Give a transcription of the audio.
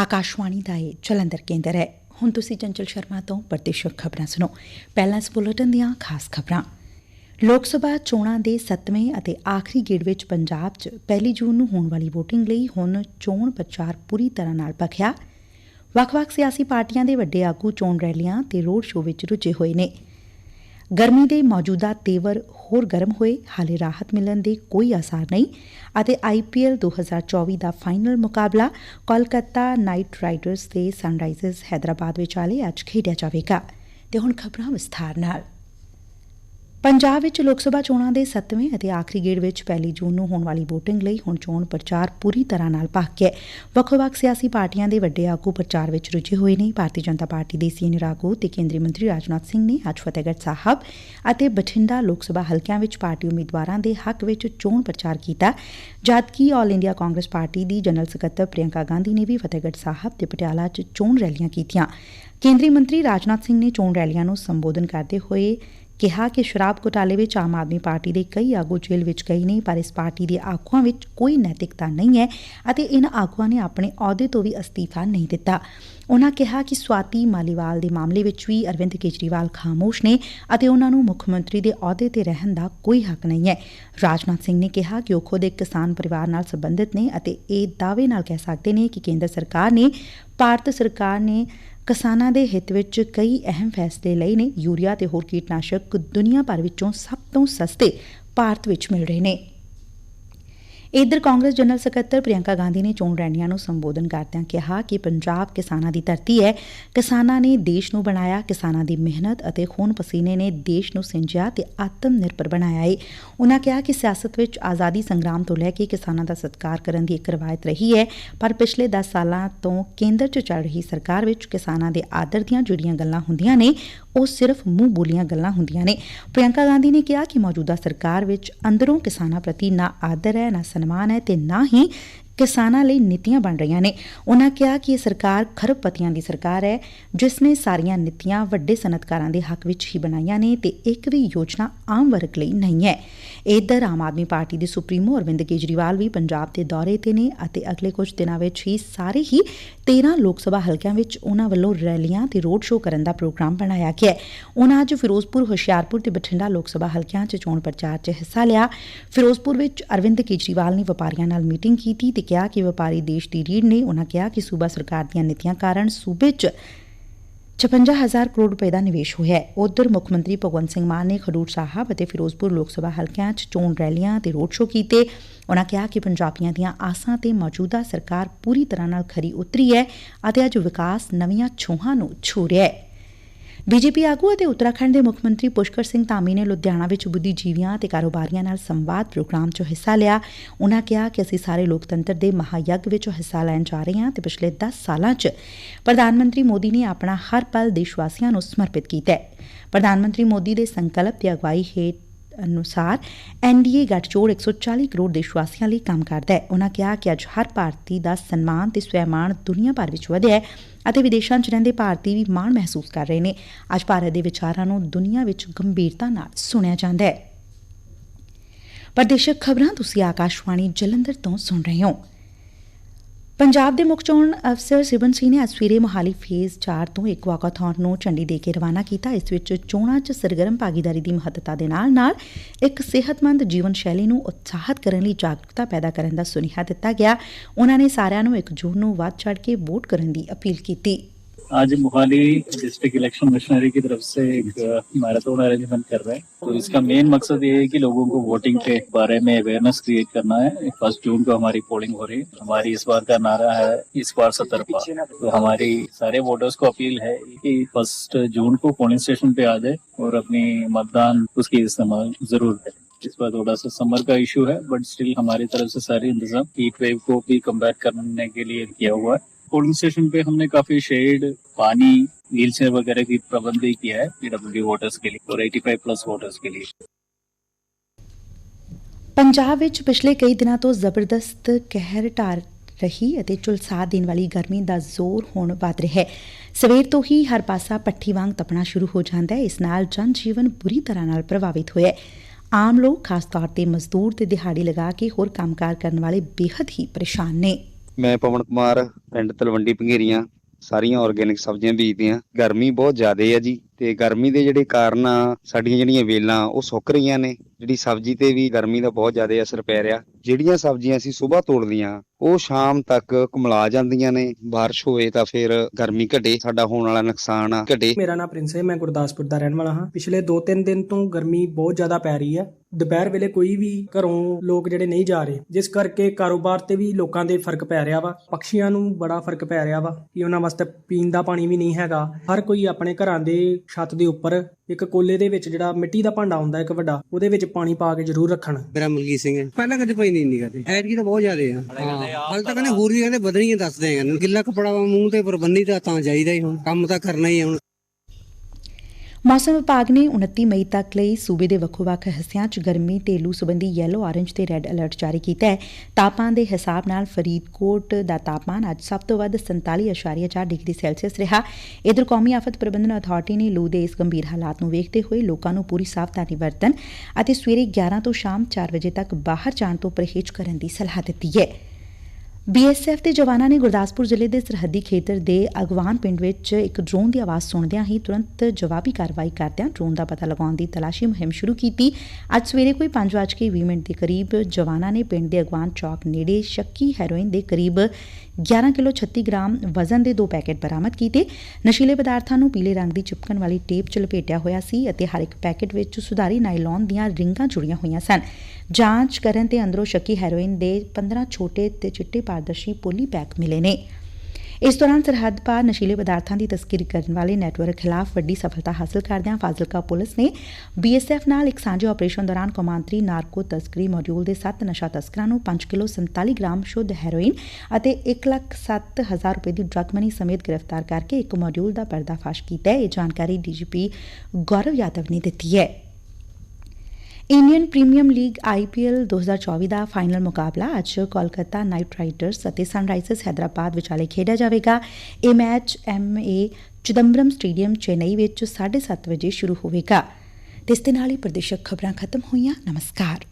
ਆਕਾਸ਼ਵਾਣੀ ਦਾ ਇਹ ਜਲੰਧਰ ਕੇਂਦਰ ਹੈ ਹੁਣ ਤੁਸੀਂ ਚੰਚਲ ਸ਼ਰਮਾ ਤੋਂ ਪ੍ਰਤੀਸ਼ਕ ਖਬਰਾਂ ਸੁਣੋ ਪਹਿਲਾਂ ਇਸ ਬੁਲੇਟਿਨ ਦੀਆਂ ਖਾਸ ਖਬਰਾਂ ਲੋਕ ਸਭਾ ਚੋਣਾਂ ਦੇ 7ਵੇਂ ਅਤੇ ਆਖਰੀ ਗੇੜ ਵਿੱਚ ਪੰਜਾਬ 'ਚ ਪਹਿਲੀ ਜੂਨ ਨੂੰ ਹੋਣ ਵਾਲੀ VOTING ਲਈ ਹੁਣ ਚੋਣ ਪ੍ਰਚਾਰ ਪੂਰੀ ਤਰ੍ਹਾਂ ਨਾਲ ਭਖਿਆ ਵੱਖ-ਵੱਖ ਸਿਆਸੀ ਪਾਰਟੀਆਂ ਦੇ ਵੱਡੇ ਆਗੂ ਚੋਣ ਰੈਲੀਆਂ ਤੇ ਰੋਡ ਸ਼ੋਅ ਵਿੱਚ ਰੁੱਝੇ ਹੋਏ ਨੇ ਗਰਮੀ ਦੇ ਮੌਜੂਦਾ ਤੇਵਰ ਹੋਰ ਗਰਮ ਹੋਏ, ਹਾਲੇ ਰਾਹਤ ਮਿਲਣ ਦੇ ਕੋਈ ਆਸਾਰ ਨਹੀਂ ਅਤੇ ਆਈਪੀਐਲ 2024 ਦਾ ਫਾਈਨਲ ਮੁਕਾਬਲਾ ਕੋਲਕਾਤਾ ਨਾਈਟ ਰਾਈਡਰਸ ਤੇ ਸਨਰਾਈਜ਼ਰਸ ਹੈਦਰਾਬਾਦ ਵਿਚਾਲੇ ਅੱਜ ਖੇਡਿਆ ਜਾਵੇਗਾ। ਤੇ ਹੁਣ ਖਬਰਾਂ ਵਿਸਥਾਰ ਨਾਲ। ਪੰਜਾਬ ਵਿਚ ਲੋਕ ਸਭਾ ਚੋਣਾਂ ਦੇ 7ਵੇਂ ਅਤੇ ਆਖਰੀ ਗੇੜ ਵਿਚ ਪਹਿਲੀ ਜੂਨ ਨੂੰ ਹੋਣ ਵਾਲੀ VOTING ਲਈ ਹੁਣ ਚੋਣ ਪ੍ਰਚਾਰ ਪੂਰੀ ਤਰ੍ਹਾਂ ਨਾਲ ਭਖ ਗਿਆ ਵੱਖ-ਵੱਖ ਸਿਆਸੀ ਪਾਰਟੀਆਂ ਦੇ ਵੱਡੇ ਆਗੂ ਪ੍ਰਚਾਰ ਵਿੱਚ ਰੁੱਝੇ ਹੋਏ ਨੇ। ਭਾਰਤੀ ਜਨਤਾ ਪਾਰਟੀ ਦੇ ਸੀਨੀਅਰ ਆਗੂ ਤੇ ਕੇਂਦਰੀ ਮੰਤਰੀ ਰਾਜਨਾਥ ਸਿੰਘ ਨੇ ਅੱਜ ਫਤਿਹਗੜ੍ਹ ਸਾਹਿਬ ਅਤੇ ਬਠਿੰਡਾ ਲੋਕ ਸਭਾ ਹਲਕਿਆਂ ਵਿੱਚ ਪਾਰਟੀ ਉਮੀਦਵਾਰਾਂ ਦੇ ਹੱਕ ਵਿੱਚ ਚੋਣ ਪ੍ਰਚਾਰ ਕੀਤਾ। ਜਦਕਿ ਆਲ ਇੰਡੀਆ ਕਾਂਗਰਸ ਪਾਰਟੀ ਦੀ ਜਨਰਲ ਸਕੱਤਰ ਪ੍ਰਿਯੰਕਾ ਗਾਂਧੀ ਨੇ ਵੀ ਫਤਿਹਗੜ੍ਹ ਸਾਹਿਬ ਤੇ ਪਟਿਆਲਾ 'ਚ ਚੋਣ ਰੈਲੀਆਂ ਕੀਤੀਆਂ। ਕੇਂਦਰੀ ਮੰਤਰੀ ਰਾਜਨਾਥ ਸਿੰਘ ਨੇ ਚੋਣ ਰੈਲੀਆਂ ਨੂੰ ਸੰਬੋਧਨ ਕਰਦੇ ਹੋਏ ਕਿਹਾ ਕਿ ਸ਼ਰਾਬ ਘੁਟਾਲੇ ਵਿੱਚ ਆਮ ਆਦਮੀ ਪਾਰਟੀ ਦੇ ਕਈ ਆਗੂ ਜੇਲ੍ਹ ਵਿੱਚ ਗਏ ਨੇ, ਪਰ ਇਸ ਪਾਰਟੀ ਦੇ ਆਗੂਆਂ ਵਿੱਚ ਕੋਈ ਨੈਤਿਕਤਾ ਨਹੀਂ ਹੈ ਅਤੇ ਇਨ੍ਹਾਂ ਆਗੂਆਂ ਨੇ ਆਪਣੇ ਅਹੁਦੇ ਤੋਂ ਵੀ ਅਸਤੀਫਾ ਨਹੀਂ ਦਿੱਤਾ। ਉਨ੍ਹਾਂ ਕਿਹਾ ਕਿ ਸਵਾਤੀ ਮਾਲੀਵਾਲ ਦੇ ਮਾਮਲੇ ਵਿੱਚ ਵੀ ਅਰਵਿੰਦ ਕੇਜਰੀਵਾਲ ਖਾਮੋਸ਼ ਨੇ ਅਤੇ ਉਨ੍ਹਾਂ ਨੂੰ ਮੁੱਖ ਮੰਤਰੀ ਦੇ ਅਹੁਦੇ ਤੇ ਰਹਿਣ ਦਾ ਕੋਈ ਹੱਕ ਨਹੀਂ ਹੈ। ਰਾਜਨਾਥ ਸਿੰਘ ਨੇ ਕਿਹਾ ਕਿ ਉਹ ਖੁਦ ਇੱਕ ਕਿਸਾਨ ਪਰਿਵਾਰ ਨਾਲ ਸੰਬੰਧਿਤ ਨੇ ਅਤੇ ਇਹ ਦਾਅਵੇ ਨਾਲ ਕਹਿ ਸਕਦੇ ਨੇ ਕਿ ਕੇਂਦਰ ਸਰਕਾਰ ਨੇ, ਭਾਰਤ ਸਰਕਾਰ ਨੇ ਕਿਸਾਨਾਂ ਦੇ ਹਿੱਤ ਵਿੱਚ ਕਈ ਅਹਿਮ ਫੈਸਲੇ ਲਏ ਨੇ। ਯੂਰੀਆ ਤੇ ਹੋਰ ਕੀਟਨਾਸ਼ਕ ਦੁਨੀਆ ਭਰ ਵਿੱਚੋਂ ਸਭ ਤੋਂ ਸਸਤੇ ਭਾਰਤ ਵਿੱਚ ਮਿਲ ਰਹੇ ਨੇ। ਇਧਰ ਕਾਂਗਰਸ ਜਨਰਲ ਸਕੱਤਰ ਪ੍ਰਿਯੰਕਾ ਗਾਂਧੀ ਨੇ ਚੋਣ ਰੈਲੀਆਂ ਨੂੰ ਸੰਬੋਧਨ ਕਰਦਿਆਂ ਕਿਹਾ ਕਿ ਪੰਜਾਬ ਕਿਸਾਨਾਂ ਦੀ ਧਰਤੀ ਹੈ। ਕਿਸਾਨਾਂ ਨੇ ਦੇਸ਼ ਨੂੰ ਬਣਾਇਆ, ਕਿਸਾਨਾਂ ਦੀ ਮਿਹਨਤ ਅਤੇ ਖੂਨ ਪਸੀਨੇ ਨੇ ਦੇਸ਼ ਨੂੰ ਸਿੰਜਿਆ ਤੇ ਆਤਮ ਨਿਰਭਰ ਬਣਾਇਆ ਏ। ਉਨ੍ਹਾਂ ਕਿਹਾ ਕਿ ਸਿਆਸਤ ਵਿੱਚ ਆਜ਼ਾਦੀ ਸੰਗਰਾਮ ਤੋਂ ਲੈ ਕੇ ਕਿਸਾਨਾਂ ਦਾ ਸਤਿਕਾਰ ਕਰਨ ਦੀ ਇੱਕ ਰਵਾਇਤ ਰਹੀ ਹੈ, ਪਰ ਪਿਛਲੇ 10 ਸਾਲਾਂ ਤੋਂ ਕੇਂਦਰ 'ਚ ਚੱਲ ਰਹੀ ਸਰਕਾਰ ਵਿੱਚ ਕਿਸਾਨਾਂ ਦੇ ਆਦਰ ਦੀਆਂ ਜਿਹੜੀਆਂ ਗੱਲਾਂ ਹੁੰਦੀਆਂ ਨੇ, ਉਹ ਸਿਰਫ ਮੂੰਹ ਬੋਲੀਆਂ ਗੱਲਾਂ ਹੁੰਦੀਆਂ ਨੇ। ਪ੍ਰਿਯੰਕਾ ਗਾਂਧੀ ਨੇ ਕਿਹਾ ਕਿ ਮੌਜੂਦਾ ਸਰਕਾਰ ਵਿੱਚ ਅੰਦਰੋਂ ਕਿਸਾਨਾਂ ਪ੍ਰਤੀ ਨਾ ਆਦਰ ਹੈ, ਨਾ ਸਨਮਾਨ ਹੈ ਤੇ ਨਾ ਹੀ ਕਿਸਾਨਾਂ ਲਈ ਨੀਤੀਆਂ ਬਣ ਰਹੀਆਂ ਨੇ। ਉਹਨਾਂ ਕਿਹਾ ਕਿ ਇਹ ਸਰਕਾਰ ਖਰਬਪਤੀਆਂ ਦੀ ਸਰਕਾਰ ਐ ਜਿਸ ਨੇ ਸਾਰੀਆਂ ਨੀਤੀਆਂ ਵੱਡੇ ਸਨਅਤਕਾਰਾਂ ਦੇ ਹੱਕ ਵਿਚ ਹੀ ਬਣਾਈਆਂ ਨੇ ਤੇ ਇਕ ਵੀ ਯੋਜਨਾ ਆਮ ਵਰਗ ਲਈ ਨਹੀਂ ਹੈ। ਇਧਰ ਆਮ ਆਦਮੀ ਪਾਰਟੀ ਦੇ ਸੁਪਰੀਮੋ ਅਰਵਿੰਦ ਕੇਜਰੀਵਾਲ ਵੀ ਪੰਜਾਬ ਦੇ ਦੌਰੇ ਤੇ ਨੇ ਅਤੇ ਅਗਲੇ ਕੁਝ ਦਿਨਾਂ ਵਿੱਚ ਹੀ ਸਾਰੇ ਹੀ 13 ਲੋਕ ਸਭਾ ਹਲਕਿਆਂ ਵਿੱਚ ਉਹਨਾਂ ਵੱਲੋਂ ਰੈਲੀਆਂ ਤੇ ਰੋਡ ਸ਼ੋਅ ਕਰਨ ਦਾ ਪ੍ਰੋਗਰਾਮ ਬਣਾਇਆ ਗਿਆ ਹੈ। ਉਹਨਾਂ ਅੱਜ ਫਿਰੋਜ਼ਪੁਰ, ਹੁਸ਼ਿਆਰਪੁਰ ਤੇ ਬਠਿੰਡਾ ਲੋਕ ਸਭਾ ਹਲਕਿਆਂ 'ਚ ਚੋਣ ਪ੍ਰਚਾਰ 'ਚ ਹਿੱਸਾ ਲਿਆ। ਫਿਰੋਜ਼ਪੁਰ ਵਿੱਚ ਅਰਵਿੰਦ ਕੇਜਰੀਵਾਲ ਨੇ ਵਪਾਰੀਆਂ ਨਾਲ ਮੀਟਿੰਗ ਕੀਤੀ ਤੇ ਕਿਹਾ ਕਿ ਵਪਾਰੀ ਦੇਸ਼ ਦੀ ਰੀੜ ਨੇ ਉਹਨਾਂ ਕਿਹਾ ਕਿ ਸੂਬਾ ਸਰਕਾਰ ਦੀਆਂ ਨੀਤੀਆਂ ਕਾਰਨ ਸੂਬੇ 'ਚ 56000 ਕਰੋੜ ਰੁਪਏ ਦਾ ਨਿਵੇਸ਼ ਹੋਇਆ ਹੈ। ਉਧਰ ਮੁੱਖ ਮੰਤਰੀ ਭਗਵੰਤ ਸਿੰਘ ਮਾਨ ਨੇ ਖਡੂਰ ਸਾਹਿਬ ਅਤੇ ਫਿਰੋਜ਼ਪੁਰ ਲੋਕ ਸਭਾ ਹਲਕਿਆਂ 'ਚ ਚੋਣ ਰੈਲੀਆਂ ਤੇ ਰੋਡ ਸ਼ੋਅ ਕੀਤੇ। ਉਨ੍ਹਾਂ ਕਿਹਾ ਕਿ ਪੰਜਾਬੀਆਂ ਦੀਆਂ ਆਸਾਂ ਤੇ ਮੌਜੂਦਾ ਸਰਕਾਰ ਪੂਰੀ ਤਰ੍ਹਾਂ ਨਾਲ ਖਰੀ ਉਤਰੀ ਹੈ ਅਤੇ ਅੱਜ ਵਿਕਾਸ ਨਵੀਆਂ ਛੋਹਾਂ ਨੂੰ ਛੂ ਰਿਹਾ ਹੈ। ਬੀਜੇਪੀ ਆਗੂ ਅਤੇ ਉੱਤਰਾਖੰਡ ਦੇ ਮੁੱਖ ਮੰਤਰੀ ਪੁਸ਼ਕਰ ਸਿੰਘ ਧਾਮੀ ਨੇ ਲੁਧਿਆਣਾ ਵਿੱਚ ਬੁੱਧੀਜੀਵੀਆਂ ਅਤੇ ਕਾਰੋਬਾਰੀਆਂ ਨਾਲ ਸੰਵਾਦ ਪ੍ਰੋਗਰਾਮ 'ਚ ਹਿੱਸਾ ਲਿਆ। ਉਨ੍ਹਾਂ ਕਿਹਾ ਕਿ ਅਸੀਂ ਸਾਰੇ ਲੋਕਤੰਤਰ ਦੇ ਮਹਾਯੱਗ ਵਿੱਚ ਹਿੱਸਾ ਲੈਣ ਜਾ ਰਹੇ ਹਾਂ ਤੇ ਪਿਛਲੇ 10 ਸਾਲਾਂ 'ਚ ਪ੍ਰਧਾਨ ਮੰਤਰੀ ਮੋਦੀ ਨੇ ਆਪਣਾ ਹਰ ਪਲ ਦੇਸ਼ ਵਾਸੀਆਂ ਨੂੰ ਸਮਰਪਿਤ ਕੀਤਾ ਹੈ। ਪ੍ਰਧਾਨ ਮੰਤਰੀ ਮੋਦੀ ਦੇ ਸੰਕਲਪ ਤੇ ਅਗਵਾਈ ਹੇਠ ਅਨੁਸਾਰ ਐਨਡੀਏ ਗੱਠਜੋੜ 140 ਕਰੋੜ ਦੇਸ਼ ਵਾਸੀਆਂ ਲਈ ਕੰਮ ਕਰਦਾ ਹੈ। ਉਨ੍ਹਾਂ ਕਿਹਾ ਕਿ ਅੱਜ ਹਰ ਭਾਰਤੀ ਦਾ ਸਨਮਾਨ ਤੇ ਸਵੈਮਾਣ ਦੁਨੀਆ ਭਰ ਵਿੱਚ ਵਧਿਆ ਹੈ ਅਤੇ ਵਿਦੇਸ਼ਾਂ 'ਚ ਰਹਿੰਦੇ ਭਾਰਤੀ ਵੀ ਮਾਣ ਮਹਿਸੂਸ ਕਰ ਰਹੇ ਨੇ। ਅੱਜ ਭਾਰਤ ਦੇ ਵਿਚਾਰਾਂ ਨੂੰ ਦੁਨੀਆ ਵਿੱਚ ਗੰਭੀਰਤਾ ਨਾਲ ਸੁਣਿਆ ਜਾਂਦਾ ਹੈ। ਪ੍ਰਦੇਸ਼ਕ ਖਬਰਾਂ ਤੁਸੀਂ ਆਕਾਸ਼ਵਾਣੀ ਜਲੰਧਰ ਤੋਂ ਸੁਣ ਰਹੇ ਹੋ। ਪੰਜਾਬ ਦੇ ਮੁੱਖ ਚੋਣ ਅਫਸਰ ਸਿਬਨ ਸਿੰਘ ਨੇ ਅੱਜ ਸਵੇਰੇ ਮੋਹਾਲੀ ਫੇਜ਼ 4 ਤੋਂ ਇੱਕ ਵਾਕਾਥੌਨ ਨੂੰ ਝੰਡੀ ਦੇ ਕੇ ਰਵਾਨਾ ਕੀਤਾ। ਇਸ ਵਿੱਚ ਚੋਣਾਂ 'ਚ ਸਰਗਰਮ ਭਾਗੀਦਾਰੀ ਦੀ ਮਹੱਤਤਾ ਦੇ ਨਾਲ ਨਾਲ ਇੱਕ ਸਿਹਤਮੰਦ ਜੀਵਨ ਸ਼ੈਲੀ ਨੂੰ ਉਤਸ਼ਾਹਿਤ ਕਰਨ ਲਈ ਜਾਗਰੂਕਤਾ ਪੈਦਾ ਕਰਨ ਦਾ ਸੁਨੇਹਾ ਦਿੱਤਾ ਗਿਆ। ਉਹਨਾਂ ਨੇ ਸਾਰਿਆਂ ਨੂੰ ਇੱਕ ਜੂਨ ਨੂੰ ਵੱਧ ਚੜ ਕੇ ਵੋਟ ਕਰਨ ਦੀ ਅਪੀਲ ਕੀਤੀ। आज मोहाली डिस्ट्रिक्ट इलेक्शन मिशनरी की तरफ़ से एक मैराथन अरेंजमेंट कर रहे हैं। तो इसका मेन मकसद ये है कि लोगों को वोटिंग के बारे में अवेयरनेस क्रिएट करना है। फ़र्स्ट जून को हमारी पोलिंग हो रही है। हमारी इस बार का नारा है इस बार सतर्पा तो हमारी सारे वोटर्स को अपील है कि फ़र्स्ट जून को पोलिंग स्टेशन पे आ जाए और अपनी मतदान उसकी इस्तेमाल ज़रूर करें। इस बार थोड़ा सा समर का इशू है बट स्टिल हमारी तरफ़ से सारे इंतज़ाम हीट वेव को भी कम्बैट करने के लिए किया हुआ है। पोलिंग स्टेशन पे हमने काफी शेड पानी व्हील चेयर वगैरह की प्रबंध किया है पीडब्ल्यू वोटर्स के लिए और 85 प्लस वोटर्स के लिए ਪੰਜਾਬ ਵਿੱਚ ਪਿਛਲੇ ਕਈ ਦਿਨਾਂ ਤੋਂ ਜ਼ਬਰਦਸਤ ਕਹਿਰ ਢਾਰ ਰਹੀ ਅਤੇ ਝੁਲਸਾ ਦੇਣ ਵਾਲੀ ਗਰਮੀ ਦਾ ਜ਼ੋਰ ਹੋਣ ਵੱਧ ਰਿਹਾ ਹੈ। ਸਵੇਰ ਤੋਂ ਹੀ ਹਰ ਪਾਸਾ ਪੱਠੀ ਵਾਂਗ ਤਪਣਾ ਸ਼ੁਰੂ ਹੋ ਜਾਂਦਾ ਹੈ। ਇਸ ਨਾਲ ਜਨ ਜੀਵਨ ਬੁਰੀ ਤਰ੍ਹਾਂ ਨਾਲ ਪ੍ਰਭਾਵਿਤ ਹੋਇਆ ਹੈ। ਆਮ ਲੋਕ, ਖਾਸ ਤੌਰ ਤੇ ਮਜ਼ਦੂਰ ਤੇ ਦਿਹਾੜੀ ਲਗਾ ਕੇ ਹੋਰ ਕੰਮਕਾਰ ਕਰਨ ਵਾਲੇ ਬੇਹੱਦ ਹੀ ਪਰੇਸ਼ਾਨ ਨੇ। ਮੈਂ ਪਵਨ ਕੁਮਾਰ, ਪਿੰਡ ਤਲਵੰਡੀ ਪੰਗੇਰੀਆਂ ਸਾਰੀਆਂ ਆਰਗੇਨਿਕ ਸਬਜ਼ੀਆਂ ਬੀਜਦੀਆਂ। ਗਰਮੀ ਬਹੁਤ ਜ਼ਿਆਦਾ ਹੈ ਜੀ, ਤੇ ਗਰਮੀ ਦੇ ਜਿਹੜੇ ਕਾਰਨ ਆ ਸਾਡੀਆਂ ਜਿਹੜੀਆਂ ਵੇਲਾਂ, ਉਹ ਸੁੱਕ ਰਹੀਆਂ ਨੇ। ਜਿਹੜੀ ਸਬਜ਼ੀ ਤੇ ਵੀ ਗਰਮੀ ਦਾ ਬਹੁਤ ਜ਼ਿਆਦਾ ਅਸਰ ਪੈ ਰਿਹਾ। ਜਿਹੜੀਆਂ ਸਬਜ਼ੀਆਂ ਅਸੀਂ ਸਵੇਰ ਤੋੜਦੀਆਂ ਉਹ ਸ਼ਾਮ ਤੱਕ ਕੁਮਲਾ ਜਾਂਦੀਆਂ ਨੇ। ਬਾਰਿਸ਼ ਹੋਏ ਤਾਂ ਫਿਰ ਗਰਮੀ ਘਟੇ ਸਾਡਾ ਹੋਣ ਵਾਲਾ ਨੁਕਸਾਨ ਆ ਘਟੇ। ਮੇਰਾ ਨਾਮ ਪ੍ਰਿੰਸ ਹੈ ਮੈਂ ਗੁਰਦਾਸਪੁਰ ਦਾ ਰਹਿਣ ਵਾਲਾ ਹਾਂ। ਪਿਛਲੇ 2-3 ਦਿਨ ਤੋਂ ਗਰਮੀ ਬਹੁਤ ਜ਼ਿਆਦਾ ਪੈ ਰਹੀ ਹੈ। ਦੁਪਹਿਰ ਵੇਲੇ ਕੋਈ ਵੀ ਘਰੋਂ ਲੋਕ ਜਿਹੜੇ ਨਹੀਂ ਜਾ ਰਹੇ ਜਿਸ ਕਰਕੇ ਕਾਰੋਬਾਰ ਤੇ ਵੀ ਲੋਕਾਂ ਦੇ ਫ਼ਰਕ ਪੈ ਰਿਹਾ ਵਾ। ਪਕਸ਼ੀਆਂ ਨੂੰ ਬੜਾ ਫ਼ਰਕ ਪੈ ਰਿਹਾ ਵਾ ਕਿ ਉਹਨਾਂ ਵਾਸਤੇ ਪੀਣ ਦਾ ਪਾਣੀ ਵੀ ਨਹੀਂ ਹੈਗਾ। ਹਰ ਕੋਈ ਆਪਣੇ ਘਰਾਂ ਦੇ ਛੱਤ ਦੇ ਉੱਪਰ ਇੱਕ ਕੋਲੇ ਦੇ ਵਿੱਚ ਜਿਹੜਾ ਮਿੱਟੀ ਦਾ ਭਾਂਡਾ ਹੁੰਦਾ ਇੱਕ ਵੱਡਾ ਉਹਦੇ ਵਿੱਚ ਪਾਣੀ ਪਾ ਕੇ ਜ਼ਰੂਰ ਰੱਖਣ। ਮੇਰਾ ਮਲਕੀਤ ਸਿੰਘ ਹੈ। ਪਹਿਲਾਂ ਕਦੇ ਪਈ ਨਹੀਂ ਨਹੀਂ ਕਦੇ ਐਤਕੀ ਤਾਂ ਬਹੁਤ ਜ਼ਿਆਦੇ ਆ। ਹਾਂ। ਹਾਲ ਤਾਂ ਕਹਿੰਦੇ ਹੋਰ ਵੀ ਕਹਿੰਦੇ ਵਧਣੀਆਂ ਦੱਸਦੇ ਆ। ਗਿੱਲਾ ਕੱਪੜਾ ਮੂੰਹ ਤੇ ਪਰ ਬੰਨੀ ਤਾਂ ਤਾਂ ਚਾਹੀਦਾ ਹੀ ਹੁਣ। ਕੰਮ ਤਾਂ ਕਰਨਾ ਹੀ ਆ ਹੁਣ। ਮੌਸਮ ਵਿਭਾਗ ਨੇ 29 ਮਈ ਤੱਕ ਲਈ ਸੁਬੇ ਦੇ ਵੱਖੋ-ਵੱਖ ਹਿੱਸਿਆਂ 'ਚ ਗਰਮੀ ਤੇ ਲੂ ਸਬੰਧੀ ਯੈਲੋ ਔਰੰਜ ਤੇ ਰੈੱਡ ਅਲਰਟ ਜਾਰੀ ਕੀਤਾ ਹੈ। ਤਾਪਮਾਨ ਦੇ ਹਿਸਾਬ ਨਾਲ ਫਰੀਦਕੋਟ ਦਾ ਤਾਪਮਾਨ ਅੱਜ ਸਭ ਤੋਂ ਵੱਧ 47.4 ਡਿਗਰੀ ਸੈਲਸੀਅਸ ਰਿਹਾ। ਇਧਰ ਕੌਮੀ ਆਫਤ ਪ੍ਰਬੰਧਨ ਅਥਾਰਟੀ ਨੇ ਲੂ ਦੇ ਇਸ ਗੰਭੀਰ ਹਾਲਾਤ ਨੂੰ ਵੇਖਦੇ ਹੋਏ ਲੋਕਾਂ ਨੂੰ ਪੂਰੀ ਸਾਵਧਾਨੀ ਵਰਤਣ ਅਤੇ ਸਵੇਰੇ 11 ਤੋਂ ਸ਼ਾਮ 4 ਵਜੇ ਤੱਕ ਬਾਹਰ ਜਾਣ ਤੋਂ ਪਰਹੇਜ਼ ਕਰਨ ਦੀ ਸਲਾਹ ਦਿੱਤੀ ਹੈ। ਬੀਐਸਐਫ ਦੇ ਜਵਾਨਾਂ ਨੇ ਗੁਰਦਾਸਪੁਰ ਜ਼ਿਲ੍ਹੇ ਦੇ ਸਰਹੱਦੀ ਖੇਤਰ ਦੇ ਅਗਵਾਨ ਪਿੰਡ ਵਿੱਚ ਇੱਕ ਡਰੋਨ ਦੀ ਆਵਾਜ਼ ਸੁਣਦਿਆਂ ਹੀ ਤੁਰੰਤ ਜਵਾਬੀ ਕਾਰਵਾਈ ਕਰਦਿਆਂ ਡਰੋਨ ਦਾ ਪਤਾ ਲਗਾਉਣ ਦੀ ਤਲਾਸ਼ੀ ਮੁਹਿੰਮ ਸ਼ੁਰੂ ਕੀਤੀ। ਅੱਜ ਸਵੇਰੇ ਕੋਈ 5:20 ਮਿੰਟ ਦੇ ਕਰੀਬ ਜਵਾਨਾਂ ਨੇ ਪਿੰਡ ਦੇ ਅਗਵਾਨ ਚੌਕ ਨੇੜੇ ਸ਼ੱਕੀ ਹੈਰੋਇਨ ਦੇ ਕਰੀਬ 11 ਕਿਲੋ 36 ਗ੍ਰਾਮ ਵਜ਼ਨ ਦੇ ਦੋ ਪੈਕੇਟ ਬਰਾਮਦ ਕੀਤੇ। ਨਸ਼ੀਲੇ ਪਦਾਰਥਾਂ ਨੂੰ ਪੀਲੇ ਰੰਗ ਦੀ ਚਿਪਕਣ ਵਾਲੀ ਟੇਪ 'ਚ ਲਪੇਟਿਆ ਹੋਇਆ ਸੀ ਅਤੇ ਹਰ ਇੱਕ ਪੈਕੇਟ ਵਿੱਚ ਸੁਧਾਰੀ ਨਾਈਲੌਨ ਦੀਆਂ ਰਿੰਗਾਂ ਜੁੜੀਆਂ ਹੋਈਆਂ ਸਨ। ਜਾਂਚ ਕਰਨ ਤੇ ਅੰਦਰੋਂ ਸ਼ੱਕੀ ਹੈਰੋਇਨ ਦੇ 15 ਛੋਟੇ ਤੇ ਚਿੱਟੇ ਪਾਰਦਰਸ਼ੀ ਪੋਲੀ ਪੈਕ ਮਿਲੇ ਨੇ। ਇਸ ਦੌਰਾਨ ਸਰਹੱਦ ਪਾਰ ਨਸ਼ੀਲੇ ਪਦਾਰਥਾਂ ਦੀ ਤਸਕਰੀ ਕਰਨ ਵਾਲੇ ਨੈਟਵਰਕ ਖਿਲਾਫ ਵੱਡੀ ਸਫਲਤਾ ਹਾਸਲ ਕਰਦਿਆਂ ਫਾਜ਼ਿਲਕਾ ਪੁਲਿਸ ਨੇ ਬੀਐਸਐਫ ਨਾਲ ਇੱਕ ਸਾਂਝੇ ਆਪਰੇਸ਼ਨ ਦੌਰਾਨ ਕੌਮਾਂਤਰੀ ਨਾਰਕੋ ਤਸਕਰੀ ਮੋਡਿਊਲ ਦੇ 7 ਨਸ਼ਾ ਤਸਕਰਾਂ ਨੂੰ 5 ਕਿਲੋ 47 ਗ੍ਰਾਮ ਸ਼ੁੱਧ ਹੈਰੋਇਨ ਅਤੇ 1,07,000 ਰੁਪਏ ਦੀ ਡਰੱਗ ਮਨੀ ਸਮੇਤ ਗ੍ਰਿਫਤਾਰ ਕਰਕੇ ਇੱਕ ਮੋਡਿਊਲ ਦਾ ਪਰਦਾਫਾਸ਼ ਕੀਤਾ ਹੈ। ਇਹ ਜਾਣਕਾਰੀ ਡੀਜੀਪੀ ਗੌਰਵ ਯਾਦਵ ਨੇ ਦਿੱਤੀ ਹੈ। ਇੰਡੀਅਨ ਪ੍ਰੀਮੀਅਮ ਲੀਗ ਆਈਪੀਐਲ 2024 ਦਾ ਫਾਈਨਲ ਮੁਕਾਬਲਾ ਅੱਜ ਕੋਲਕਾਤਾ ਨਾਈਟ ਰਾਈਡਰਸ ਅਤੇ ਸਨਰਾਈਜ਼ਰਸ ਹੈਦਰਾਬਾਦ ਵਿਚਾਲੇ ਖੇਡਿਆ ਜਾਵੇਗਾ। ਇਹ match MA Chidambaram stadium Chennai ਵਿੱਚ 7:30 ਵਜੇ ਸ਼ੁਰੂ ਹੋਵੇਗਾ। ਤੇ ਇਸ ਦੇ ਨਾਲ ਹੀ ਪ੍ਰਦੇਸ਼ਕ ਖਬਰਾਂ ਖਤਮ ਹੋਈਆਂ। ਨਮਸਕਾਰ।